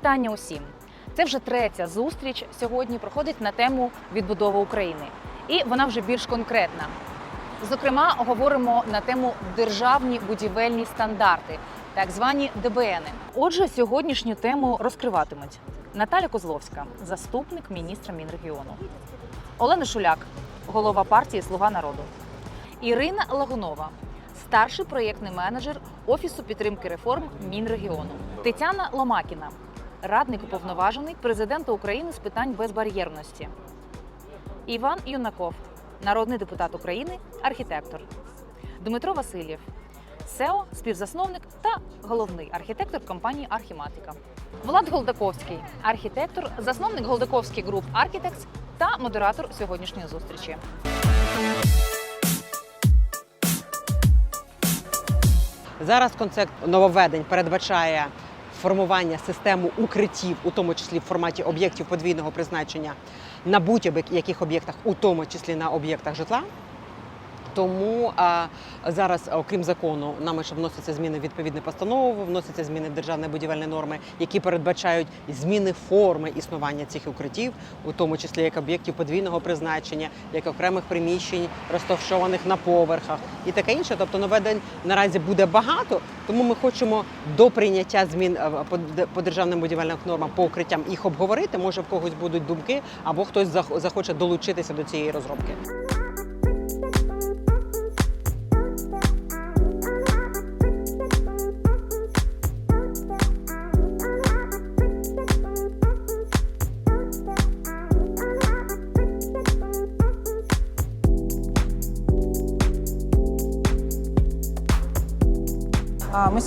вітання усім! Це вже третя зустріч сьогодні проходить на тему відбудови України, і вона вже більш конкретна. Зокрема, говоримо на тему державні будівельні стандарти, так звані ДБН. Отже, сьогоднішню тему розкриватимуть Наталя Козловська, заступник міністра Мінрегіону, Олена Шуляк, голова партії Слуга народу, Ірина Лагунова, старший проєктний менеджер Офісу підтримки реформ Мінрегіону, Тетяна Ломакіна, радник уповноважений президента України з питань безбар'єрності, Іван Юнаков, народний депутат України, архітектор, Дмитро Васильєв, СЕО, співзасновник та головний архітектор компанії Архіматика. Влад Голдаковський, архітектор, засновник Голдаковський груп Architects та модератор сьогоднішньої зустрічі. Зараз концепт нововведень передбачає формування системи укриттів, у тому числі в форматі об'єктів подвійного призначення на будь-яких об'єктах, у тому числі на об'єктах житла. Тому а, зараз, окрім закону, нами ще вносяться зміни в відповідні постанови, вносяться зміни в державні будівельні норми, які передбачають зміни форми існування цих укриттів, у тому числі як об'єктів подвійного призначення, як окремих приміщень, розташованих на поверхах і таке інше. Тобто нововведень наразі буде багато, тому ми хочемо до прийняття змін по, державним будівельним нормам по укриттям їх обговорити. Може, в когось будуть думки, або хтось зах- захоче долучитися до цієї розробки.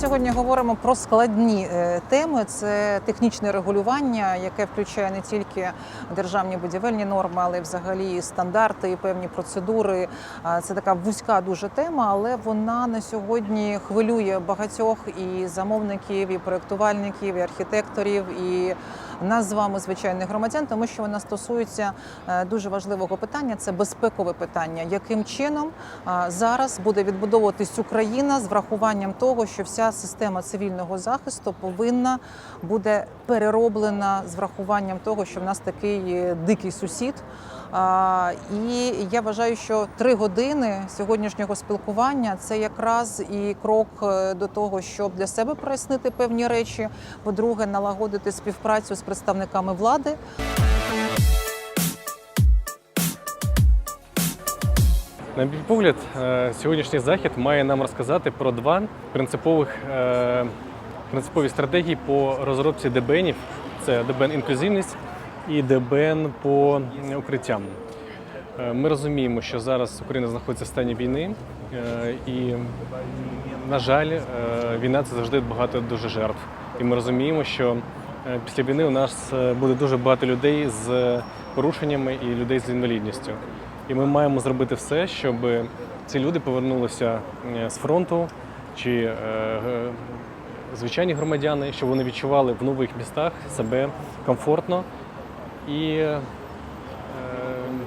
Сьогодні говоримо про складні е, теми. Це технічне регулювання, яке включає не тільки державні будівельні норми, але й взагалі стандарти, і певні процедури. Це така вузька дуже тема, але вона на сьогодні хвилює багатьох і замовників, і проєктувальників, і архітекторів, і нас з вами, звичайних громадян, тому що вона стосується е, дуже важливого питання. Це безпекове питання. Яким чином зараз буде відбудовуватись Україна з врахуванням того, що вся система цивільного захисту повинна буде перероблена з врахуванням того, що в нас такий е, дикий сусід. І я вважаю, що три години сьогоднішнього спілкування це якраз і крок е, до того, щоб для себе прояснити певні речі. По-друге, налагодити співпрацю з представниками влади. На мій погляд, е, сьогоднішній захід має нам розказати про два принципових е, принципові стратегії по розробці ДБНів. Це ДБН інклюзивність і ДБН по укриттям. Е, Ми розуміємо, що зараз Україна знаходиться в стані війни, е, і, на жаль, е, війна це завжди багато дуже жертв. І ми розуміємо, що після війни у нас буде дуже багато людей з порушеннями і людей з інвалідністю. І ми маємо зробити все, щоб ці люди повернулися з фронту чи звичайні громадяни, щоб вони відчували в нових містах себе комфортно. І е,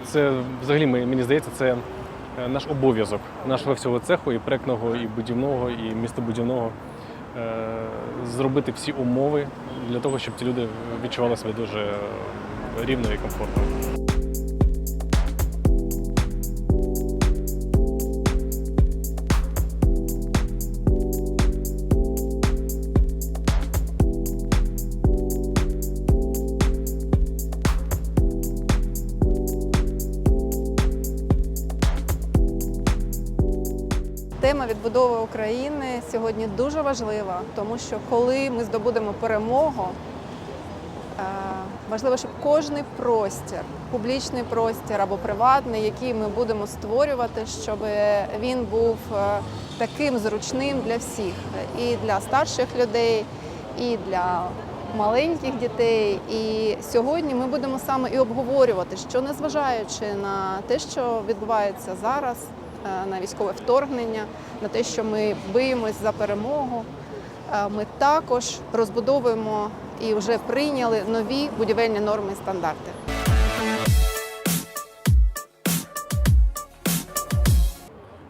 це взагалі мені здається, це е, наш обов'язок нашого всього цеху, і проектного, і будівного, і містобудівного е, зробити всі умови для того, щоб ці люди відчували себе дуже рівно і комфортно. Сьогодні дуже важлива, тому що коли ми здобудемо перемогу, е, важливо, щоб кожний простір, публічний простір або приватний, який ми будемо створювати, щоб він був е, таким зручним для всіх, і для старших людей, і для маленьких дітей. І сьогодні ми будемо саме і обговорювати, що незважаючи на те, що відбувається зараз, на військове вторгнення, на те, що ми биємось за перемогу. е, Ми також розбудовуємо і вже прийняли нові будівельні норми і стандарти.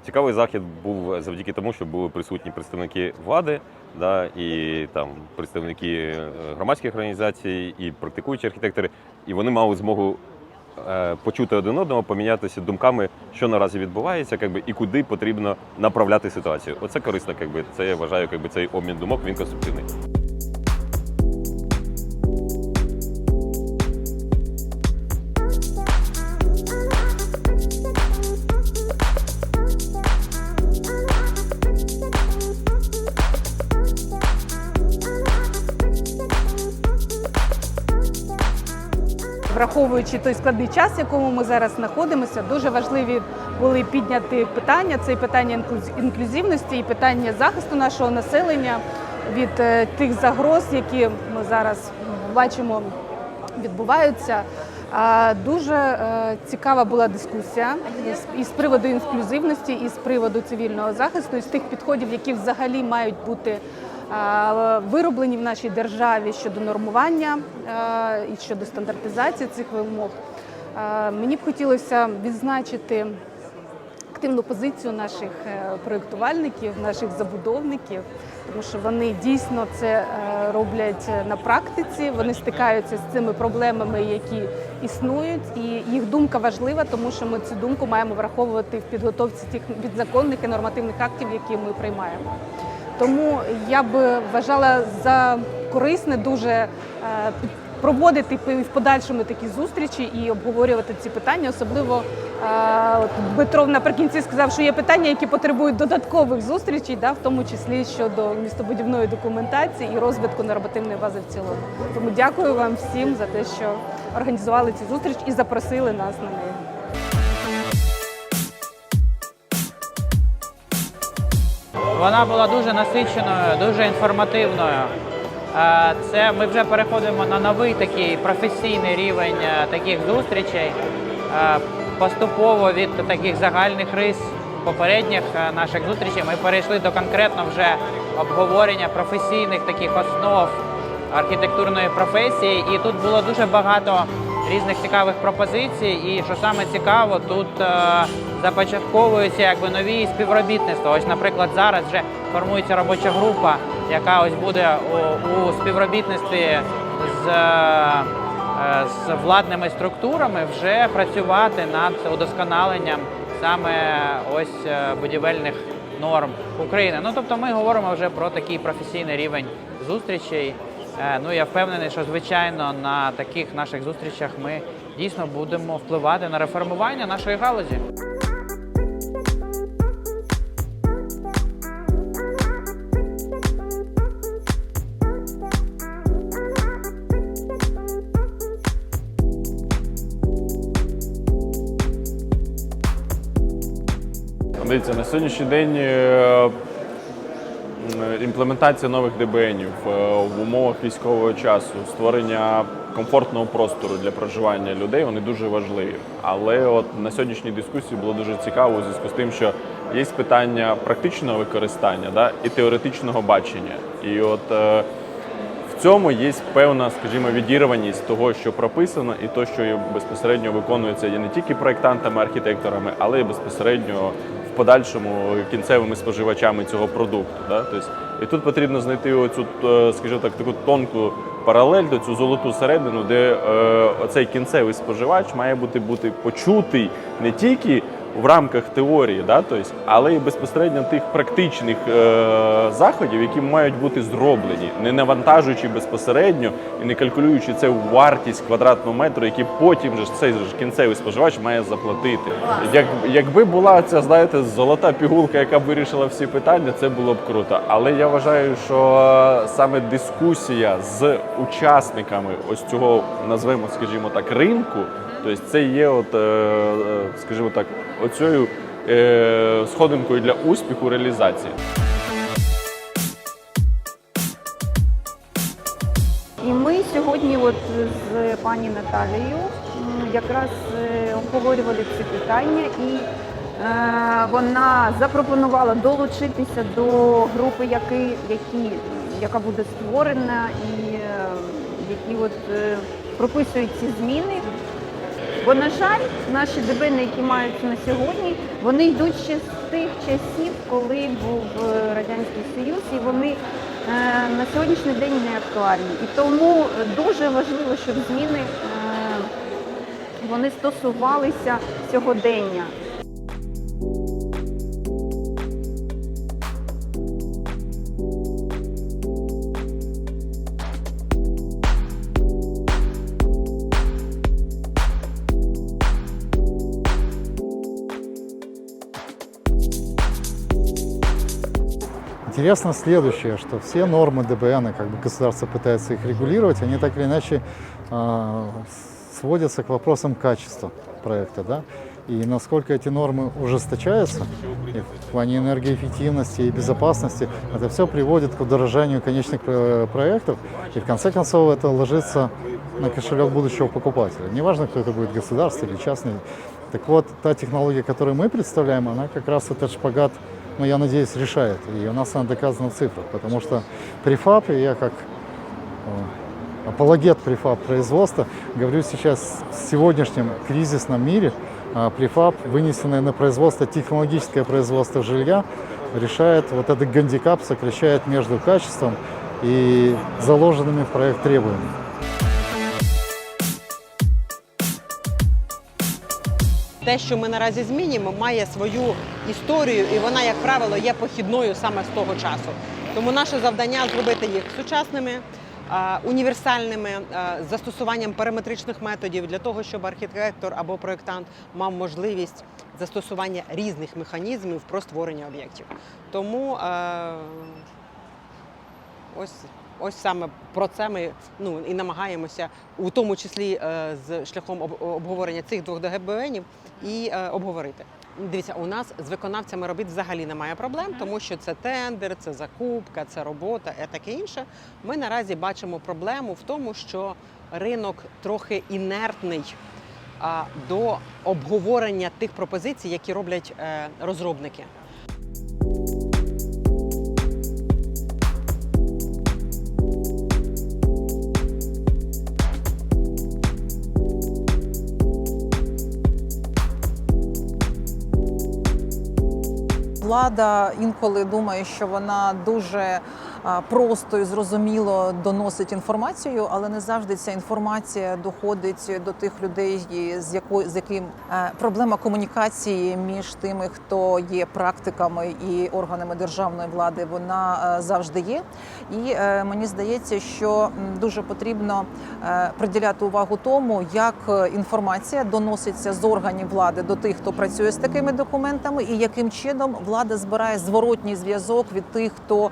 Цікавий захід був завдяки тому, що були присутні представники влади, да, і там представники е, громадських організацій, і практикуючі архітектори, і вони мали змогу е, почути один одного, помінятися думками, що наразі відбувається, якби, і куди потрібно направляти ситуацію. Оце корисно, якби, це я вважаю, якби, цей обмін думок він конструктивний. Враховуючи той складний час, в якому ми зараз знаходимося, дуже важливі були підняти питання. Це і питання інклюзивності, і питання захисту нашого населення від е, тих загроз, які ми зараз бачимо відбуваються. Дуже е, цікава була дискусія із- приводу інклюзивності, і з приводу цивільного захисту, і з тих підходів, які взагалі мають бути вироблені в нашій державі щодо нормування е, і щодо стандартизації цих вимог. Е, Мені б хотілося відзначити активну позицію наших е, проєктувальників, наших забудовників, тому що вони дійсно це роблять на практиці. Вони стикаються з цими проблемами, які існують, і їх думка важлива, тому що ми цю думку маємо враховувати в підготовці тих підзаконних і нормативних актів, які ми приймаємо. Тому я б вважала за корисне дуже е, проводити в подальшому такі зустрічі і обговорювати ці питання. Особливо е, наприкінці сказав, що є питання, які потребують додаткових зустрічей, да, в тому числі щодо містобудівної документації і розвитку нормативної бази в цілому. Тому дякую вам всім за те, що організували цю зустріч і запросили нас на неї. Вона була дуже насиченою, дуже інформативною. Е, Це ми вже переходимо на новий такий професійний рівень е, таких зустрічей. Е, Поступово від таких загальних рис попередніх наших зустрічей ми перейшли до конкретно вже обговорення професійних таких основ архітектурної професії. І тут було дуже багато різних цікавих пропозицій. І що саме цікаво, тут е, започатковуються якби нові співробітництва. Ось, наприклад, зараз вже формується робоча група, яка ось буде у, співробітництві з, е, з владними структурами вже працювати над удосконаленням саме ось е, будівельних норм України. Ну тобто ми говоримо вже про такий професійний рівень зустрічей. Е, Ну я впевнений, що звичайно на таких наших зустрічах ми дійсно будемо впливати на реформування нашої галузі. Дивіться, на сьогоднішній день е, імплементація нових ДБНів е, в умовах військового часу, створення комфортного простору для проживання людей, вони дуже важливі. Але от на сьогоднішній дискусії було дуже цікаво у зв'язку з тим, що є питання практичного використання да, і теоретичного бачення. І от е, в цьому є певна, скажімо, відірваність того, що прописано, і то, що безпосередньо виконується не тільки проєктантами, архітекторами, але й безпосередньо подальшому кінцевими споживачами цього продукту. Да? Тобто, і тут потрібно знайти оцю, е, скажімо так, таку тонку паралель до цю золоту середину, де е, оцей кінцевий споживач має бути, бути почутий не тільки в рамках теорії, да, тобто, але й безпосередньо тих практичних е, заходів, які мають бути зроблені, не навантажуючи безпосередньо і не калькулюючи це в вартість квадратного метру, який потім же цей же ж кінцевий споживач має заплатити. Як, якби була ця, знаєте, золота пігулка, яка б вирішила всі питання, це було б круто. Але я вважаю, що саме дискусія з учасниками ось цього, назвемо, скажімо так, ринку. Тобто це є, от, е, е, скажімо так, оцею е, сходинкою для успіху реалізації. І ми сьогодні, от з пані Наталією, якраз обговорювали ці питання, і е, вона запропонувала долучитися до групи, які, які, яка буде створена, і е, які от е, прописують ці зміни Бо, на жаль, наші ДБНи, які маються на сьогодні, вони йдуть ще з тих часів, коли був е, Радянський Союз, і вони е, на сьогоднішній день не актуальні. І тому дуже важливо, щоб зміни е, вони стосувалися сьогодення. Интересно следующее, что все нормы ДБН, как бы государство пытается их регулировать, они так или иначе э, сводятся к вопросам качества проекта. Да? И насколько эти нормы ужесточаются и в плане энергоэффективности и безопасности, это все приводит к удорожанию конечных про- проектов. И в конце концов это ложится на кошелек будущего покупателя. Неважно, кто это будет, государство или частный. Так вот, та технология, которую мы представляем, она как раз этот шпагат но я надеюсь, решает. И у нас она доказана в цифрах, потому что префаб, и я как э, апологет префаб производства, говорю сейчас в сегодняшнем кризисном мире, э, префаб, вынесенное на производство, технологическое производство жилья, решает вот этот гандикап, сокращает между качеством и заложенными в проект требованиями. Те, що ми наразі змінюємо, має свою історію, і вона, як правило, є похідною саме з того часу. Тому наше завдання зробити їх сучасними, універсальними, з застосуванням параметричних методів для того, щоб архітектор або проєктант мав можливість застосування різних механізмів про створення об'єктів. Тому ось. Ось саме про це ми ну і намагаємося, у тому числі е, з шляхом об- обговорення цих двох ДГБНів і е, обговорити. Дивіться, у нас з виконавцями робіт взагалі немає проблем, тому що це тендер, це закупка, це робота і таке інше. Ми наразі бачимо проблему в тому, що ринок трохи інертний а, до обговорення тих пропозицій, які роблять е, розробники. Влада інколи думає, що вона дуже просто і зрозуміло доносить інформацію, але не завжди ця інформація доходить до тих людей, з якою з яким е, проблема комунікації між тими, хто є практиками і органами державної влади, вона е, завжди є. І е, мені здається, що дуже потрібно приділяти увагу тому, як інформація доноситься з органів влади до тих, хто працює з такими документами, і яким чином влада збирає зворотній зв'язок від тих, хто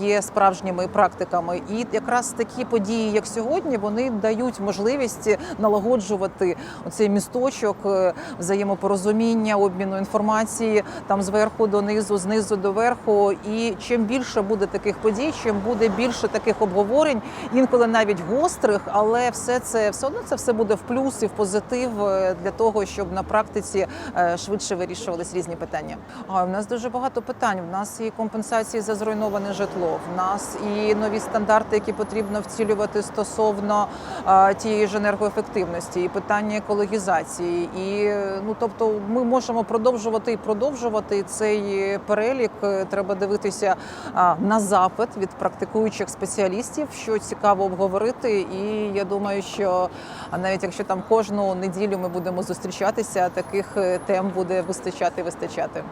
є справжніми практиками. І якраз такі події, як сьогодні, вони дають можливість налагоджувати оцей місточок е, взаємопорозуміння, обміну інформації там зверху донизу, знизу до верху. І чим більше буде таких подій, чим буде більше таких обговорень, інколи навіть гострих, але все це все одно це все буде в плюс і в позитив е, для того, щоб на практиці е, швидше вирішувались різні питання. А в нас дуже багато питань. В нас і компенсації за зруйноване житло. Нас і нові стандарти, які потрібно вцілювати стосовно е, тієї ж енергоефективності, і питання екологізації. І е, ну тобто, ми можемо продовжувати і продовжувати цей перелік. Е, Треба дивитися а, на запит від практикуючих спеціалістів, що цікаво обговорити. І я думаю, що навіть якщо там кожну неділю ми будемо зустрічатися, таких е, тем буде вистачати, вистачати.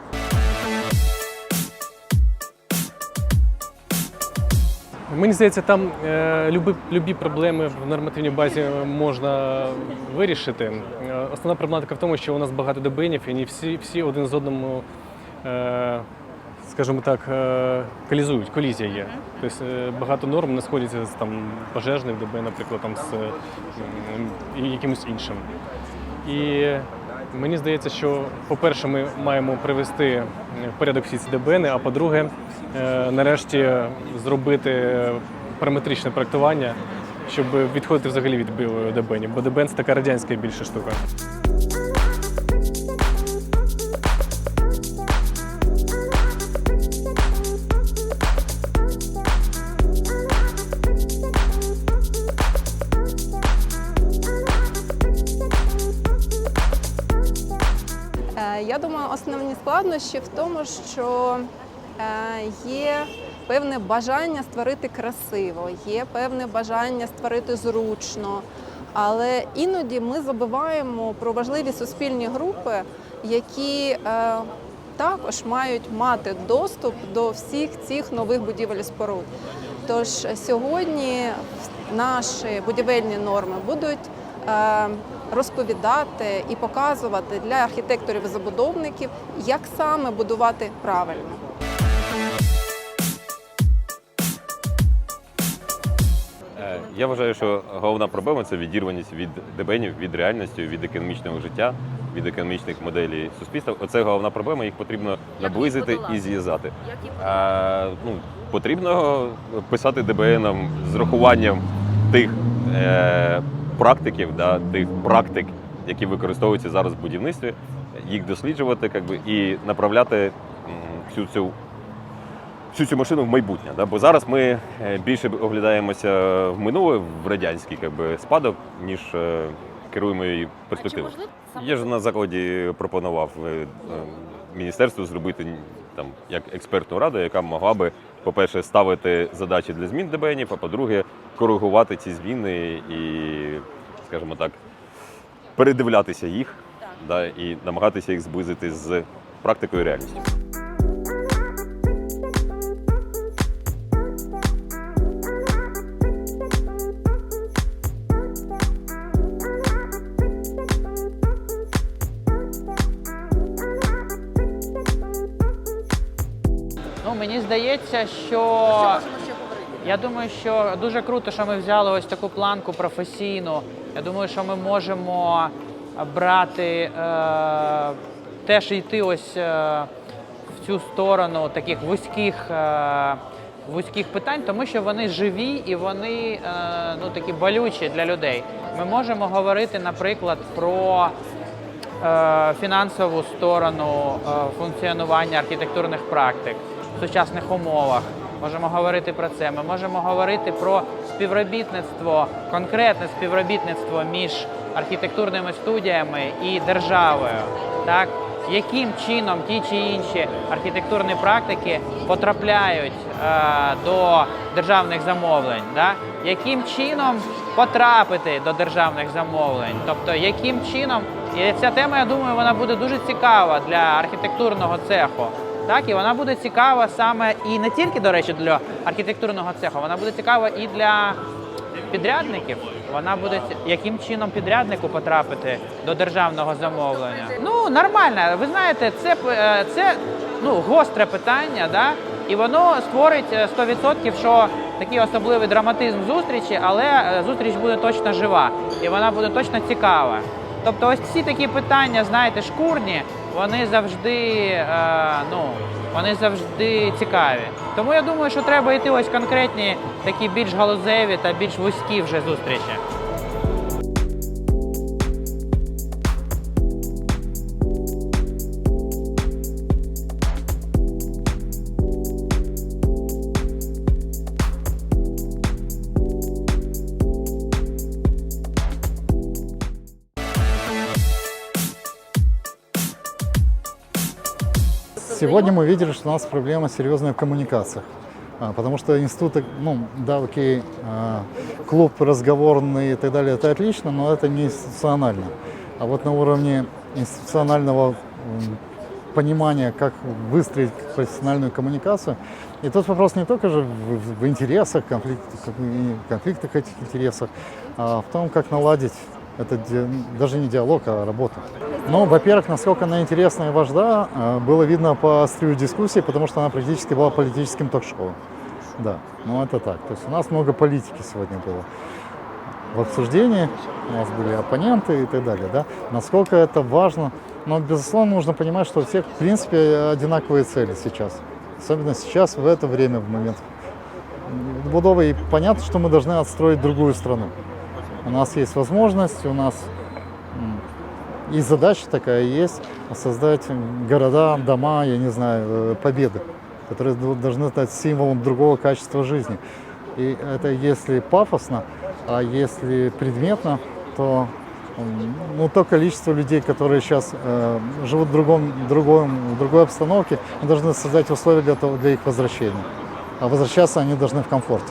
Мені здається, там е, любі, любі проблеми в нормативній базі можна вирішити. Е, Основна проблематика в тому, що у нас багато ДБНів, і не всі, всі один з одному, е, скажімо так, колізують, колізія є. Тобто багато норм не сходяться з там, пожежних ДБ, наприклад, там, з якимось іншим. І мені здається, що, по-перше, ми маємо привести в порядок всі ці ДБНи, а по-друге, е, нарешті зробити параметричне проектування, щоб відходити взагалі від білої ДБНів, бо ДБН це така радянська більша штука. Основні складнощі в тому, що е, є певне бажання створити красиво, є певне бажання створити зручно. Але іноді ми забуваємо про важливі суспільні групи, які е, також мають мати доступ до всіх цих нових будівель і споруд. Тож сьогодні наші будівельні норми будуть е, розповідати і показувати для архітекторів і забудовників, як саме будувати правильно. Е, Я вважаю, що головна проблема це відірваність від ДБНів, від реальності, від економічного життя, від економічних моделей суспільства. Оце головна проблема, їх потрібно наблизити і зв'язати. А, ну, потрібно писати ДБНам з рахуванням тих е, практиків, да, тих практик, які використовуються зараз в будівництві, їх досліджувати как би, і направляти всю цю всю цю машину в майбутнє. Да? Бо зараз ми е, більше оглядаємося в минуле, в радянський как би, спадок, ніж е, керуємо її перспективою. Я ж на закладі пропонував е, е, міністерству зробити там як експертну раду, яка могла би, по-перше, ставити задачі для змін ДБНів, а по-друге, коригувати ці зміни і, скажімо так, передивлятися їх да, і намагатися їх зблизити з практикою реальністю. Мені здається, що я думаю, що дуже круто, що ми взяли ось таку планку професійну. Я думаю, що ми можемо брати е, теж йти ось е, в цю сторону таких вузьких. Е, Вузьких питань, тому що вони живі і вони е, ну такі болючі для людей. Ми можемо говорити, наприклад, про е, фінансову сторону е, функціонування архітектурних практик в сучасних умовах. Можемо говорити про це. Ми можемо говорити про співробітництво, конкретне співробітництво між архітектурними студіями і державою. Так? Яким чином ті чи інші архітектурні практики потрапляють е, до державних замовлень? Да? Яким чином потрапити до державних замовлень? Тобто, яким чином, і ця тема, я думаю, вона буде дуже цікава для архітектурного цеху. Так, і вона буде цікава саме і не тільки, до речі, для архітектурного цеху, вона буде цікава і для підрядників. Вона буде яким чином підряднику потрапити до державного замовлення. Ну нормально. Ви знаєте, це е, це ну гостре питання, да? і воно створить е, 100%, що такий особливий драматизм зустрічі, але е, зустріч буде точно жива і вона буде точно цікава. Тобто, ось ці такі питання, знаєте, шкурні, вони завжди, е, ну, вони завжди цікаві. Тому я думаю, що треба йти ось конкретні такі більш галузеві та більш вузькі вже зустрічі. Сегодня мы видели, что у нас проблема серьезная в коммуникациях. А, Потому что институты, ну, да, окей, а, клуб разговорный и так далее, это отлично, но это не институционально. А вот на уровне институционального понимания, как выстроить профессиональную коммуникацию, и тут вопрос не только же в, в- интересах, конфликт, конфликтах этих интересах, а в том, как наладить это даже не диалог, а работу. Ну, во-первых, насколько она интересна и важна, э, было видно по острию дискуссии, потому что она практически была политическим ток-шоу. Да, ну это так. То есть у нас много политики сегодня было в обсуждении, у нас были оппоненты и так далее, да. Насколько это важно, но, безусловно, нужно понимать, что у всех, в принципе, одинаковые цели сейчас. Особенно сейчас, в это время, в момент Будовы. И понятно, что мы должны отстроить другую страну. У нас есть возможность, у нас и задача такая есть создать города, дома, я не знаю, э, победы, которые должны стать символом другого качества жизни. И это если пафосно, а если предметно, то ну, то количество людей, которые сейчас э, живут в, другом, другом, в другой обстановке, мы должны создать условия для, того, для их возвращения. А возвращаться они должны в комфорт.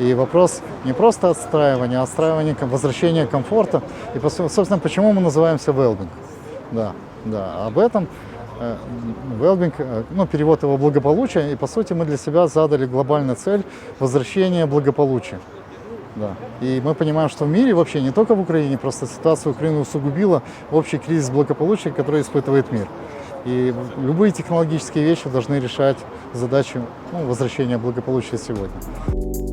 И вопрос не просто отстраивания, а отстраивания, возвращения комфорта. И, собственно, почему мы называемся Wellbeing. Да, да, об этом э, Wellbeing, э, ну, перевод его благополучие, и, по сути, мы для себя задали глобальную цель возвращения благополучия. Да. И мы понимаем, что в мире вообще, не только в Украине, просто ситуация Украины усугубила общий кризис благополучия, который испытывает мир. И любые технологические вещи должны решать задачу ну, возвращения благополучия сегодня.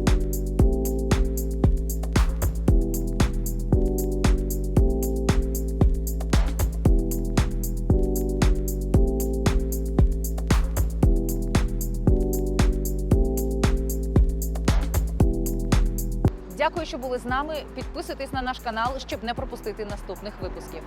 Дякую, що були з нами. Підписуйтесь на наш канал, щоб не пропустити наступних випусків.